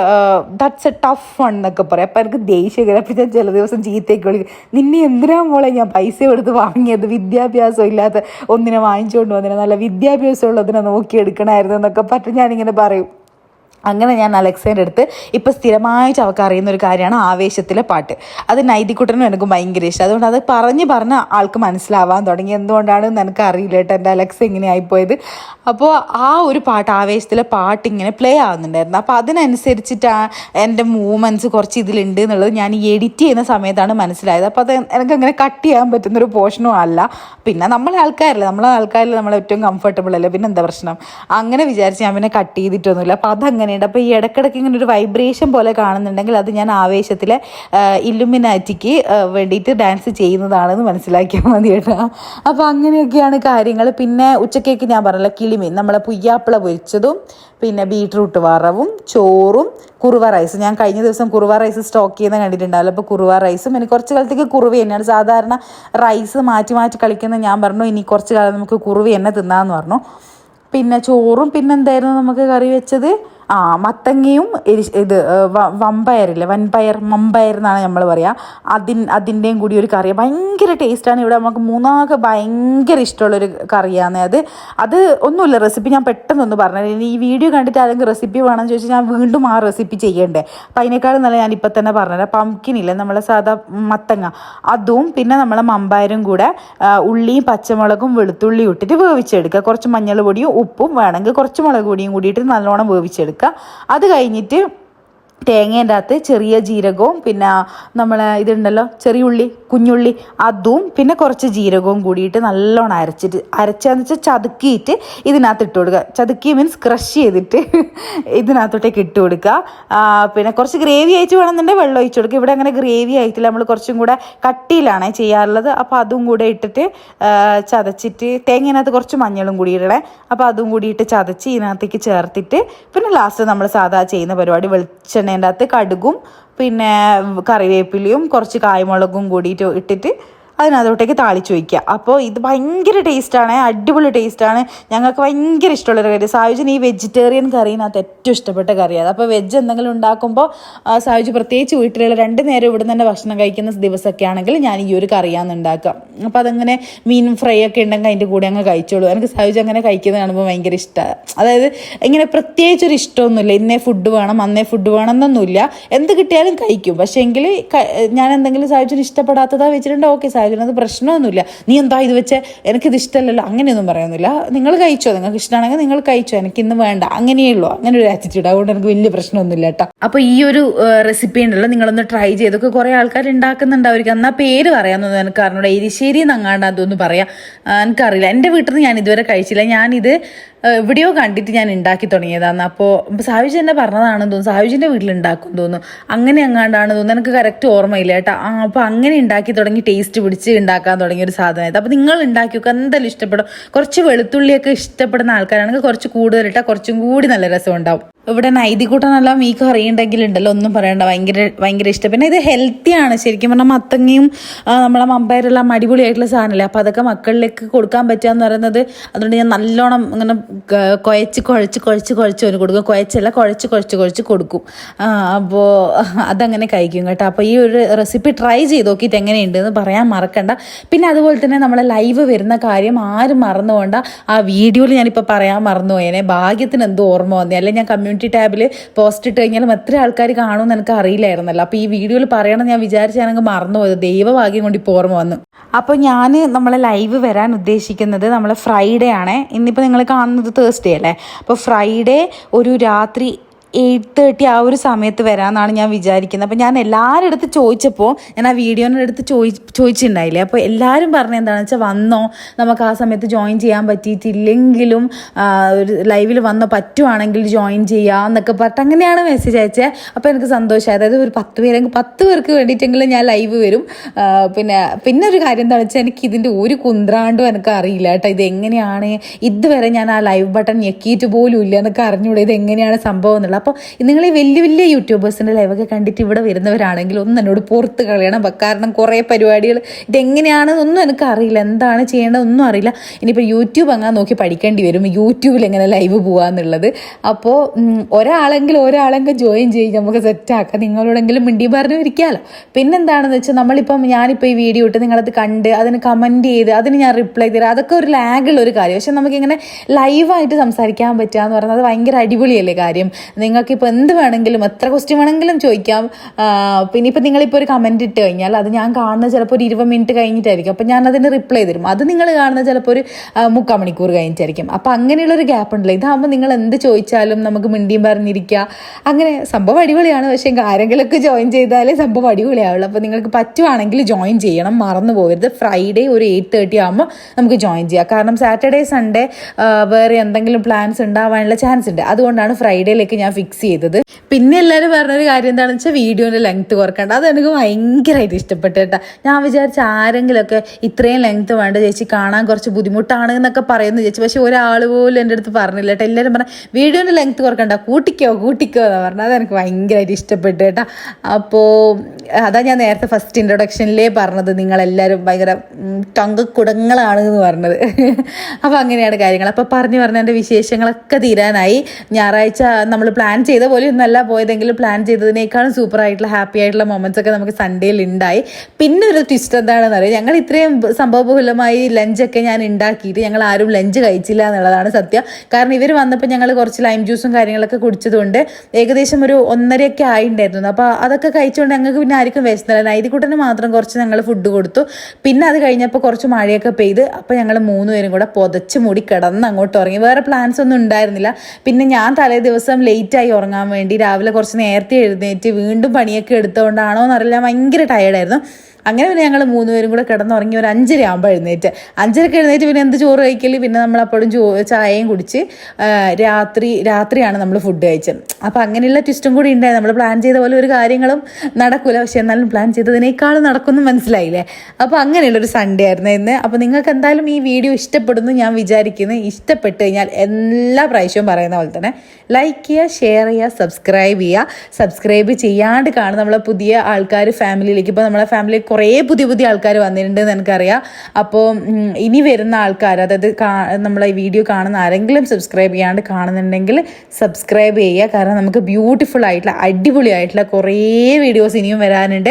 that's a tough one എന്നൊക്കെ പറയാം. അപ്പം എനിക്ക് ദേഷ്യം കയറി അപ്പം ഞാൻ ചില ദിവസം ചീത്തയൊക്കെ വിളിക്കും. നിന്നെ എന്തിനാ മോളെ ഞാൻ പൈസ കൊടുത്ത് വാങ്ങിയത്? വിദ്യാഭ്യാസം ഇല്ലാത്ത ഒന്നിനെ വാങ്ങിച്ചുകൊണ്ട് വന്നിനെ. നല്ല വിദ്യാഭ്യാസം ഉള്ളതിനെ നോക്കിയെടുക്കണമായിരുന്നു എന്നൊക്കെ പറ്റും ഞാനിങ്ങനെ പറയും. അങ്ങനെ ഞാൻ അലക്സേന്റെ അടുത്ത് ഇപ്പം സ്ഥിരമായിട്ട് അവൾക്ക് അറിയുന്ന ഒരു കാര്യമാണ് ആവേശത്തിലെ പാട്ട്. അത് നൈതിക്കുട്ടനും എനിക്ക് ഭയങ്കര ഇഷ്ടം. അതുകൊണ്ട് അത് പറഞ്ഞ് പറഞ്ഞ് ആൾക്ക് മനസ്സിലാവാൻ തുടങ്ങി. എന്തുകൊണ്ടാണെന്ന് എനിക്ക് അറിയില്ല കേട്ടോ എന്റെ അലക്സ എങ്ങനെയായിപ്പോയത് അപ്പോൾ ആ ഒരു പാട്ട് ആവേശത്തിലെ പാട്ട് ഇങ്ങനെ പ്ലേ ആവുന്നുണ്ടായിരുന്നു. അപ്പോൾ അതിനനുസരിച്ചിട്ട് എന്റെ മൂവ്മെന്റ്സ് കുറച്ച് ഇതിലുണ്ട് എന്നുള്ളത് ഞാൻ എഡിറ്റ് ചെയ്യുന്ന സമയത്താണ് മനസ്സിലായത്. അപ്പോൾ അത് എനിക്ക് അങ്ങനെ കട്ട് ചെയ്യാൻ പറ്റുന്നൊരു പോർഷനും അല്ല. പിന്നെ നമ്മളെ ആൾക്കാരല്ലേ? നമ്മളെ ആൾക്കാരിൽ നമ്മൾ ഏറ്റവും കംഫർട്ടബിൾ അല്ലേ? പിന്നെ എന്താ പ്രശ്നം? അങ്ങനെ വിചാരിച്ച് ഞാൻ പിന്നെ കട്ട് ചെയ്തിട്ടൊന്നുമില്ല. അപ്പോൾ അതങ്ങനെയുണ്ട് അപ്പോൾ ഈ ഇടക്കിടക്ക് ഇങ്ങനെ ഒരു വൈബ്രേഷൻ പോലെ കാണുന്നുണ്ടെങ്കിൽ അത് ഞാൻ ആവേശത്തിലെ ഇല്ലുമിനാറ്റിക്ക് വേണ്ടിയിട്ട് ഡാൻസ് ചെയ്യുന്നതാണെന്ന് മനസ്സിലാക്കിയാൽ മതി കേട്ടോ. അപ്പോൾ അങ്ങനെയൊക്കെയാണ് കാര്യങ്ങൾ. പിന്നെ ഉച്ചക്കേക്ക് ഞാൻ പറഞ്ഞില്ല കിളിമീൻ. നമ്മളെ പുയ്യാപ്പിള പൊരിച്ചതും പിന്നെ ബീട്രൂട്ട് വറവും ചോറും കുറുവ റൈസ് ഞാൻ കഴിഞ്ഞ ദിവസം കുറുവ റൈസ് സ്റ്റോക്ക് ചെയ്യുന്ന കണ്ടിട്ടുണ്ടാവില്ല അപ്പോൾ കുറുവ റൈസും ഇനി കുറച്ച് കാലത്തേക്ക് കുറുവ തന്നെയാണ്. സാധാരണ റൈസ് മാറ്റി മാറ്റി കളിക്കുന്ന ഞാൻ പറഞ്ഞു ഇനി കുറച്ച് കാലം നമുക്ക് കുറുവ തന്നെ തിന്നാന്ന് പറഞ്ഞു. പിന്നെ ചോറും പിന്നെ എന്തായിരുന്നു നമുക്ക് കറി വെച്ചത്? ആ മത്തങ്ങയും ഇത് വമ്പയറില്ലേ? വൻപയർ മമ്പയർ എന്നാണ് നമ്മൾ പറയുക അതിൻ അതിന്റെയും കൂടി ഒരു കറി ഭയങ്കര ടേസ്റ്റാണ്. ഇവിടെ നമുക്ക് മൂന്നാകെ ഭയങ്കര ഇഷ്ടമുള്ളൊരു കറിയാണ് അത്. അത് ഒന്നുമില്ല റെസിപ്പി ഞാൻ പെട്ടെന്നൊന്ന് പറഞ്ഞത് ഇനി ഈ വീഡിയോ കണ്ടിട്ട് ആരെങ്കിലും റെസിപ്പി വേണമെന്ന് ചോദിച്ചാൽ ഞാൻ വീണ്ടും ആ റെസിപ്പി ചെയ്യണ്ടേ. അപ്പം അതിനേക്കാളും നല്ല ഞാൻ ഇപ്പം തന്നെ പറഞ്ഞുതരാം പംകിൻ ഇല്ലേ? നമ്മളെ സാധാ മത്തങ്ങ. അതും പിന്നെ നമ്മളെ മമ്പയറും കൂടെ ഉള്ളിയും പച്ചമുളകും വെളുത്തുള്ളിയും ഇട്ടിട്ട് വേവിച്ചെടുക്കുക. കുറച്ച് മഞ്ഞൾ പൊടിയും ഉപ്പും വേണമെങ്കിൽ കുറച്ച് മുളക് പൊടിയും കൂടിയിട്ട് നല്ലോണം വേവിച്ചെടുക്കുക. അത് കഴിഞ്ഞിട്ട് തേങ്ങേന്റെ അകത്ത് ചെറിയ ജീരകവും പിന്നെ നമ്മൾ ഇതുണ്ടല്ലോ ചെറിയ ഉള്ളി കുഞ്ഞുള്ളി അതും പിന്നെ കുറച്ച് ജീരകവും കൂടിയിട്ട് നല്ലോണം അരച്ചിട്ട് അരച്ചാന്ന് വെച്ചാൽ ചതുക്കിയിട്ട് ഇതിനകത്ത് ഇട്ട് കൊടുക്കുക. ചതുക്കി മീൻസ് ക്രഷ് ചെയ്തിട്ട് ഇതിനകത്തോട്ടേക്ക് ഇട്ട് കൊടുക്കുക. പിന്നെ കുറച്ച് ഗ്രേവി ആയിട്ട് വേണമെന്നുണ്ടെങ്കിൽ വെള്ളം ഒഴിച്ച് കൊടുക്കുക. ഇവിടെ അങ്ങനെ ഗ്രേവി ആയിട്ടില്ല. നമ്മൾ കുറച്ചും കൂടെ കട്ടിയിലാണ് ചെയ്യാറുള്ളത്. അപ്പോൾ അതും കൂടെ ഇട്ടിട്ട് ചതച്ചിട്ട് തേങ്ങേനകത്ത് കുറച്ച് മഞ്ഞളും കൂടി ഇടണേ. അപ്പോൾ അതും കൂടിയിട്ട് ചതച്ച് ഇതിനകത്തേക്ക് ചേർത്തിട്ട് പിന്നെ ലാസ്റ്റ് നമ്മൾ സാധാ ചെയ്യുന്ന പരിപാടി വെളിച്ചെണ്ണേന്റെ അകത്ത് കടുകും പിന്നെ കറിവേപ്പിലയും കുറച്ച് കായ്മുളകും കൂടിയിട്ട് ഇട്ടിട്ട് അതിനകത്തോട്ടേക്ക് താളിച്ച് വയ്ക്കുക. അപ്പോൾ ഇത് ഭയങ്കര ടേസ്റ്റാണ് അടിപൊളി ടേസ്റ്റാണ് ഞങ്ങൾക്ക് ഭയങ്കര ഇഷ്ടമുള്ളൊരു കറി. സായുജിന് ഈ വെജിറ്റേറിയൻ കറീനകത്ത് ഏറ്റവും ഇഷ്ടപ്പെട്ട കറിയാണ് അപ്പോൾ വെജ് എന്തെങ്കിലും ഉണ്ടാക്കുമ്പോൾ സായുജ് പ്രത്യേകിച്ച് വീട്ടിലുള്ള രണ്ട് നേരം ഇവിടെ തന്നെ ഭക്ഷണം കഴിക്കുന്ന ദിവസമൊക്കെ ആണെങ്കിൽ ഞാൻ ഈ ഒരു കറിയാണ് ഉണ്ടാക്കുക. അപ്പോൾ അതങ്ങനെ മീൻ ഫ്രൈ ഒക്കെ ഉണ്ടെങ്കിൽ അതിന്റെ കൂടെ അങ്ങ് കഴിച്ചോളൂ. എനിക്ക് സായുജ് അങ്ങനെ കഴിക്കുന്നത് കാണുമ്പോൾ ഭയങ്കര ഇഷ്ടമാണ് അതായത് ഇങ്ങനെ പ്രത്യേകിച്ച് ഒരു ഇഷ്ടമൊന്നുമില്ല. ഇന്നേ ഫുഡ് വേണം അന്നേ ഫുഡ് വേണം എന്നൊന്നുമില്ല. എന്ത് കിട്ടിയാലും കഴിക്കും. പക്ഷേ എങ്കിൽ ഞാൻ എന്തെങ്കിലും സാഹചര്യം ഇഷ്ടപ്പെടാത്തതാണ് വെച്ചിട്ടുണ്ട് ഓക്കെ അത് പ്രശ്നമൊന്നുമില്ല. നീ എന്താ ഇത് വെച്ച്? എനിക്കിത് ഇഷ്ടമല്ലല്ലോ. അങ്ങനെയൊന്നും പറയുന്നില്ല നിങ്ങൾ കഴിച്ചോ. നിങ്ങൾക്ക് ഇഷ്ടമാണെങ്കിൽ നിങ്ങൾ കഴിച്ചോ. എനിക്ക് ഇന്ന് വേണ്ട. അങ്ങനെയേ ഉള്ളൂ. അങ്ങനെ ഒരു ആറ്റിറ്റ്യൂഡ് അതുകൊണ്ട് എനിക്ക് വലിയ പ്രശ്നമൊന്നുമില്ല കേട്ടോ. അപ്പോൾ ഈ ഒരു റെസിപ്പി ഉണ്ടല്ലോ. നിങ്ങളൊന്ന് ട്രൈ ചെയ്തൊക്കെ കുറേ ആൾക്കാർ ഉണ്ടാക്കുന്നുണ്ടായിരിക്കും എന്നാൽ പേര് പറയാമെന്നൊന്നും എനിക്ക് അറിഞ്ഞൂടാ. എരിശ്ശേരി എന്നങ്ങാണ്ട് അതൊന്നും പറയാം. എനിക്കറിയില്ല. എന്റെ വീട്ടിൽ നിന്ന് ഞാൻ ഇതുവരെ കഴിച്ചില്ല. ഞാനിത് എവിടെയോ കണ്ടിട്ട് ഞാൻ ഉണ്ടാക്കി തുടങ്ങിയതാണ് അപ്പോൾ സാഹുജി എന്നെ പറഞ്ഞതാണെന്ന് തോന്നുന്നു. വീട്ടിൽ ഉണ്ടാക്കും തോന്നുന്നു. അങ്ങനെ അങ്ങാണ്ടാണ് തോന്നുന്നു. എനിക്ക് കറക്റ്റ് ഓർമ്മയില്ല കേട്ടോ. അപ്പോൾ അങ്ങനെ ഉണ്ടാക്കി തുടങ്ങി ടേസ്റ്റ് പിടിച്ച് ഉണ്ടാക്കാൻ തുടങ്ങിയ ഒരു സാധനമായത്. അപ്പോൾ നിങ്ങൾ ഉണ്ടാക്കി നോക്കുക എന്തായാലും ഇഷ്ടപ്പെടും. കുറച്ച് വെളുത്തുള്ളിയൊക്കെ ഇഷ്ടപ്പെടുന്ന ആൾക്കാരാണെങ്കിൽ കുറച്ച് കൂടുതൽ ഇട്ടാൽ കുറച്ചും കൂടി നല്ല രസം ഉണ്ടാവും. ഇവിടെ നൈതികൂട്ടനെല്ലാം ഈ കറി ഉണ്ടെങ്കിലുണ്ടല്ലോ ഒന്നും പറയണ്ട. ഭയങ്കര ഭയങ്കര ഇഷ്ടം. പിന്നെ ഇത് ഹെൽത്തിയാണ് ശരിക്കും പറഞ്ഞാൽ മത്തങ്ങയും നമ്മളെ മമ്പയരെല്ലാം അടിപൊളിയായിട്ടുള്ള സാധനമല്ലേ അപ്പോൾ അതൊക്കെ മക്കളിലേക്ക് കൊടുക്കാൻ പറ്റുക എന്ന് പറയുന്നത് അതുകൊണ്ട് ഞാൻ നല്ലോണം ഇങ്ങനെ കുഴച്ച് കുഴച്ച് കുഴച്ച് കുഴച്ച് അവന് കൊടുക്കും. കുഴച്ചല്ല കുഴച്ച് കുഴച്ച് കുഴച്ച് കൊടുക്കും. അപ്പോൾ അതങ്ങനെ കഴിക്കും കേട്ടോ. അപ്പോൾ ഈ ഒരു റെസിപ്പി ട്രൈ ചെയ്ത് നോക്കിയിട്ട് എങ്ങനെയുണ്ടെന്ന് പറയാൻ മറക്കണ്ട. പിന്നെ അതുപോലെ തന്നെ നമ്മളെ ലൈവ് വരുന്ന കാര്യം ആരും മറന്നുകൊണ്ട ആ വീഡിയോയിൽ ഞാനിപ്പോൾ പറയാൻ മറന്നുപോയേനെ. ഭാഗ്യത്തിന് എന്തോ ഓർമ്മ വന്നേ. അല്ലെങ്കിൽ ഞാൻ കമ്മ്യൂണിറ്റി ടാബിൽ പോസ്റ്റ് ഇട്ട് കഴിഞ്ഞാലും എത്ര ആൾക്കാർ കാണുമെന്ന് എനിക്ക് അറിയില്ലായിരുന്നല്ലോ. അപ്പോൾ ഈ വീഡിയോയിൽ പറയണം ഞാൻ വിചാരിച്ചാണെങ്കിൽ മറന്നുപോയത്. ദൈവഭാഗ്യം കൊണ്ട് ഇപ്പോൾ ഓർമ്മ വന്നു. അപ്പോൾ ഞാൻ നമ്മളെ ലൈവ് വരാൻ ഉദ്ദേശിക്കുന്നത് നമ്മളെ ഫ്രൈഡേ ആണ്. ഇന്നിപ്പോൾ നിങ്ങൾ കാണുന്നത് തേഴ്സ്ഡേ അല്ലേ? അപ്പോൾ ഫ്രൈഡേ ഒരു രാത്രി എയ്റ്റ് തേർട്ടി ആ ഒരു സമയത്ത് വരാമെന്നാണ് ഞാൻ വിചാരിക്കുന്നത്. അപ്പോൾ ഞാൻ എല്ലാവരുടെ അടുത്ത് ചോദിച്ചപ്പോൾ ഞാൻ ആ വീഡിയോയുടെ അടുത്ത് ചോദി ചോദിച്ചിട്ടുണ്ടായില്ലേ? അപ്പോൾ എല്ലാവരും പറഞ്ഞ എന്താണെന്ന് വെച്ചാൽ വന്നോ? നമുക്ക് ആ സമയത്ത് ജോയിൻ ചെയ്യാൻ പറ്റിയിട്ടില്ലെങ്കിലും ഒരു ലൈവിൽ വന്നോ? പറ്റുവാണെങ്കിൽ ജോയിൻ ചെയ്യാം എന്നൊക്കെ പറഞ്ഞിട്ട് അങ്ങനെയാണ് മെസ്സേജ് അയച്ചത് അപ്പോൾ എനിക്ക് സന്തോഷമായി അതായത് ഒരു പത്ത് പേരെങ്കിൽ പത്ത് പേർക്ക് വേണ്ടിയിട്ടെങ്കിലും ഞാൻ ലൈവ് വരും. പിന്നെ പിന്നെ ഒരു കാര്യം എന്താണെന്ന് വെച്ചാൽ എനിക്ക് ഇതിന്റെ ഒരു കുന്ത്രാണ്ടും എനിക്ക് അറിയില്ല കേട്ടോ. ഇത് എങ്ങനെയാണ് ഇതുവരെ ഞാൻ ആ ലൈവ് ബട്ടൺ ഞെക്കിയിട്ട് പോലും ഇല്ല എന്നൊക്കെ അറിഞ്ഞൂടെ ഇത് എങ്ങനെയാണ് സംഭവം എന്നുള്ളത് അപ്പോൾ നിങ്ങൾ ഈ വലിയ വലിയ യൂട്യൂബേഴ്സിന്റെ ലൈവൊക്കെ കണ്ടിട്ട് ഇവിടെ വരുന്നവരാണെങ്കിൽ ഒന്ന് എന്നോട് പുറത്ത് കളയണം. കാരണം കുറേ പരിപാടികൾ ഇതെങ്ങനെയാണെന്നൊന്നും എനിക്ക് അറിയില്ല. എന്താണ് ചെയ്യേണ്ടതൊന്നും അറിയില്ല. ഇനിയിപ്പോൾ യൂട്യൂബ് അങ്ങനെ നോക്കി പഠിക്കേണ്ടി വരും. യൂട്യൂബിൽ എങ്ങനെ ലൈവ് പോകാമെന്നുള്ളത് അപ്പോൾ ഒരാളെങ്കിലും ഒരാളെങ്കിലും ജോയിൻ ചെയ്ത് നമുക്ക് സെറ്റാക്കാം നിങ്ങളോടെങ്കിലും മിണ്ടി പറഞ്ഞു ഇരിക്കാമല്ലോ പിന്നെന്താണെന്ന് വെച്ചാൽ നമ്മളിപ്പം ഞാനിപ്പോൾ ഈ വീഡിയോ ഇട്ട് നിങ്ങളത് കണ്ട് അതിന് കമന്റ് ചെയ്ത് അതിന് ഞാൻ റിപ്ലൈ തരാം. അതൊക്കെ ഒരു ലാഗുള്ള ഒരു കാര്യം. പക്ഷെ നമുക്കിങ്ങനെ ലൈവായിട്ട് സംസാരിക്കാൻ പറ്റുക എന്ന് പറയുന്നത് ഭയങ്കര അടിപൊളിയല്ലേ കാര്യം? നിങ്ങൾക്കിപ്പോൾ എന്ത് വേണമെങ്കിലും എത്ര ക്വസ്റ്റ്യൻ വേണമെങ്കിലും ചോദിക്കാം. പിന്നെ ഇപ്പം നിങ്ങളിപ്പോൾ ഒരു കമന്റ് ഇട്ട് കഴിഞ്ഞാൽ അത് ഞാൻ കാണുന്നത് ചിലപ്പോൾ ഒരു ഇരുപത് മിനിറ്റ് കഴിഞ്ഞിട്ടായിരിക്കും. അപ്പോൾ ഞാൻ അതിന് റിപ്ലൈ തരും. അത് നിങ്ങൾ കാണുന്നത് ചിലപ്പോൾ ഒരു മുക്കാൽ മണിക്കൂർ കഴിഞ്ഞിട്ടായിരിക്കും. അപ്പോൾ അങ്ങനെയുള്ളൊരു ഗ്യാപ്പ് ഉണ്ടല്ലോ. ഇതാകുമ്പോൾ നിങ്ങൾ എന്ത് ചോദിച്ചാലും നമുക്ക് മിണ്ടിയും പറഞ്ഞിരിക്കുക അങ്ങനെ സംഭവം അടിപൊളിയാണ്. പക്ഷേ ആരെങ്കിലുമൊക്കെ ജോയിൻ ചെയ്താലേ സംഭവം അടിപൊളിയാവുള്ളൂ. അപ്പോൾ നിങ്ങൾക്ക് പറ്റുവാണെങ്കിൽ ജോയിൻ ചെയ്യണം. മറന്നു പോകരുത്. ഫ്രൈഡേ ഒരു എയ്റ്റ് തേർട്ടി ആകുമ്പോൾ നമുക്ക് ജോയിൻ ചെയ്യാം. കാരണം സാറ്റർഡേ സൺഡേ വേറെ എന്തെങ്കിലും പ്ലാൻസ് ഉണ്ടാവാനുള്ള ചാൻസ് ഉണ്ട്. അതുകൊണ്ടാണ് ഫ്രൈഡേയിലേക്ക് ഞാൻ ഫിക്സ് ചെയ്തത്. പിന്നെ എല്ലാവരും പറഞ്ഞൊരു കാര്യം എന്താണെന്ന് വെച്ചാൽ വീഡിയോന്റെ ലെങ്ത് കുറക്കണ്ട. അത് എനിക്ക് ഭയങ്കരമായിട്ട് ഇഷ്ടപ്പെട്ടു കേട്ടോ. ഞാൻ വിചാരിച്ച ആരെങ്കിലുമൊക്കെ ഇത്രയും ലെങ്ത് വേണ്ട ചേച്ചി കാണാൻ കുറച്ച് ബുദ്ധിമുട്ടാണ് എന്നൊക്കെ പറയുന്നു ചേച്ചി. പക്ഷേ ഒരാൾ പോലും എന്റെ അടുത്ത് പറഞ്ഞില്ല കേട്ടോ. എല്ലാവരും പറഞ്ഞ വീഡിയോന്റെ ലെങ്ത് കുറക്കണ്ട. കൂട്ടിക്കോ കൂട്ടിക്കോ എന്ന് പറഞ്ഞാൽ അത് എനിക്ക് ഭയങ്കരമായിട്ട് ഇഷ്ടപ്പെട്ടു കേട്ടോ. അപ്പോൾ അതാ ഞാൻ നേരത്തെ ഫസ്റ്റ് ഇൻട്രൊഡക്ഷനിലേ പറഞ്ഞത്. നിങ്ങളെല്ലാവരും ഭയങ്കര ടങ്കക്കുടങ്ങളാണ് എന്ന് പറഞ്ഞത്. അപ്പോൾ അങ്ങനെയാണ് കാര്യങ്ങൾ. അപ്പോൾ പറഞ്ഞു പറഞ്ഞ എന്റെ വിശേഷങ്ങളൊക്കെ തീരാനായി. ഞായറാഴ്ച നമ്മൾ പ്ലാൻ ചെയ്ത പോലെ ഒന്നല്ല പോയതെങ്കിലും പ്ലാൻ ചെയ്തതിനേക്കാളും സൂപ്പർ ആയിട്ടുള്ള ഹാപ്പി ആയിട്ടുള്ള മൊമെന്റ്സ് ഒക്കെ നമുക്ക് സൺഡേയിൽ ഉണ്ടായി പിന്നെ ഒരു ട്വിസ്റ്റ് എന്താണെന്ന് അറിയാം? ഞങ്ങൾ ഇത്രയും സംഭവബഹുലമായി ലഞ്ചൊക്കെ ഞാൻ ഉണ്ടാക്കിയിട്ട് ഞങ്ങൾ ആരും ലഞ്ച് കഴിച്ചില്ല എന്നുള്ളതാണ് സത്യം. കാരണം ഇവർ വന്നപ്പോൾ ഞങ്ങൾ കുറച്ച് ലൈം ജ്യൂസും കാര്യങ്ങളൊക്കെ കുടിച്ചതുകൊണ്ട് ഏകദേശം ഒരു ഒന്നരയൊക്കെ ആയിട്ടുണ്ടായിരുന്നു അപ്പോൾ അതൊക്കെ കഴിച്ചുകൊണ്ട് ഞങ്ങൾക്ക് പിന്നെ ആർക്കും വിശന്നില്ല. നൈതിക്കുട്ടന് മാത്രം കുറച്ച് ഞങ്ങൾ ഫുഡ് കൊടുത്തു. പിന്നെ അത് കഴിഞ്ഞപ്പോൾ കുറച്ച് മഴയൊക്കെ പെയ്ത് അപ്പോൾ ഞങ്ങൾ മൂന്ന് പേരും കൂടെ പുതച്ച് മൂടി കിടന്ന് അങ്ങോട്ട് ഉറങ്ങി. വേറെ പ്ലാൻസ് ഒന്നും ഉണ്ടായിരുന്നില്ല. പിന്നെ ഞാൻ തലേ ദിവസം ലേറ്റായി ഉറങ്ങാൻ വേണ്ടി രാവിലെ കുറച്ച് നേരത്തെ എഴുന്നേറ്റ് വീണ്ടും പണിയൊക്കെ എടുത്തുകൊണ്ടാണോ എന്നറിയില്ല ഭയങ്കര ടയർഡായിരുന്നു അങ്ങനെ പിന്നെ ഞങ്ങൾ മൂന്നുപേരും കൂടെ കിടന്നുറങ്ങി ഒരു അഞ്ചര ആകുമ്പോൾ എഴുന്നേറ്റ്. അഞ്ചരക്ക് എഴുന്നേറ്റ് പിന്നെ എന്ത് ചോറ് കഴിക്കൽ? പിന്നെ നമ്മൾ അപ്പോഴും ചോ ചായയും കുടിച്ച് രാത്രി രാത്രിയാണ് നമ്മൾ ഫുഡ് കഴിച്ചത്. അപ്പോൾ അങ്ങനെയുള്ള ട്വിസ്റ്റും കൂടി ഉണ്ടായി. നമ്മൾ പ്ലാൻ ചെയ്ത പോലെ ഒരു കാര്യങ്ങളും നടക്കില്ല പക്ഷേ എന്നാലും പ്ലാൻ ചെയ്തതിനേക്കാളും നടക്കുമെന്ന് മനസ്സിലായില്ലേ? അപ്പോൾ അങ്ങനെയുള്ളൊരു സൺഡേ ആയിരുന്നു ഇന്ന്. അപ്പോൾ നിങ്ങൾക്ക് എന്തായാലും ഈ വീഡിയോ ഇഷ്ടപ്പെടുന്നു ഞാൻ വിചാരിക്കുന്നു. ഇഷ്ടപ്പെട്ട് കഴിഞ്ഞാൽ എല്ലാ പ്രാവശ്യവും പറയുന്ന പോലെ തന്നെ ലൈക്ക് ചെയ്യുക ഷെയർ ചെയ്യുക സബ്സ്ക്രൈബ് ചെയ്യുക. സബ്സ്ക്രൈബ് ചെയ്യാണ്ട് കാണും നമ്മളെ പുതിയ ആൾക്കാർ ഫാമിലിയിലേക്ക് ഇപ്പോൾ നമ്മളെ ഫാമിലി കുറേ പുതിയ പുതിയ ആൾക്കാർ വന്നിട്ടുണ്ടെന്ന് എനിക്കറിയാം. അപ്പോൾ ഇനി വരുന്ന ആൾക്കാർ അതായത് നമ്മൾ ഈ വീഡിയോ കാണുന്ന ആരെങ്കിലും സബ്സ്ക്രൈബ് ചെയ്യാണ്ട് കാണുന്നുണ്ടെങ്കിൽ സബ്സ്ക്രൈബ് ചെയ്യുക. കാരണം നമുക്ക് ബ്യൂട്ടിഫുൾ ആയിട്ടുള്ള അടിപൊളിയായിട്ടുള്ള കുറേ വീഡിയോസ് ഇനിയും വരാനുണ്ട്.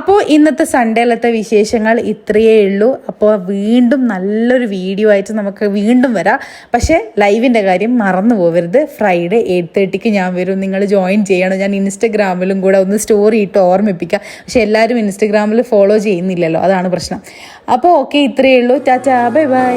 അപ്പോൾ ഇന്നത്തെ സൺഡേയിലത്തെ വിശേഷങ്ങൾ ഇത്രയേ ഉള്ളൂ. അപ്പോൾ വീണ്ടും നല്ലൊരു വീഡിയോ ആയിട്ട് നമുക്ക് വീണ്ടും വരാം. പക്ഷേ ലൈവിന്റെ കാര്യം മറന്നു പോകരുത് ഫ്രൈഡേ എയ്റ്റ് തേർട്ടിക്ക് ഞാൻ വരും. നിങ്ങൾ ജോയിൻ ചെയ്യണം. ഞാൻ ഇൻസ്റ്റഗ്രാമിലും കൂടെ ഒന്ന് സ്റ്റോറി ഇട്ട് ഓർമ്മിപ്പിക്കാം. പക്ഷെ എല്ലാവരും ഇൻസ്റ്റഗ്രാമിൽ ഫോളോ ചെയ്യുന്നില്ലല്ലോ? അതാണ് പ്രശ്നം. അപ്പോൾ ഓക്കെ ഇത്രയേ ഉള്ളൂ. Tata bye bye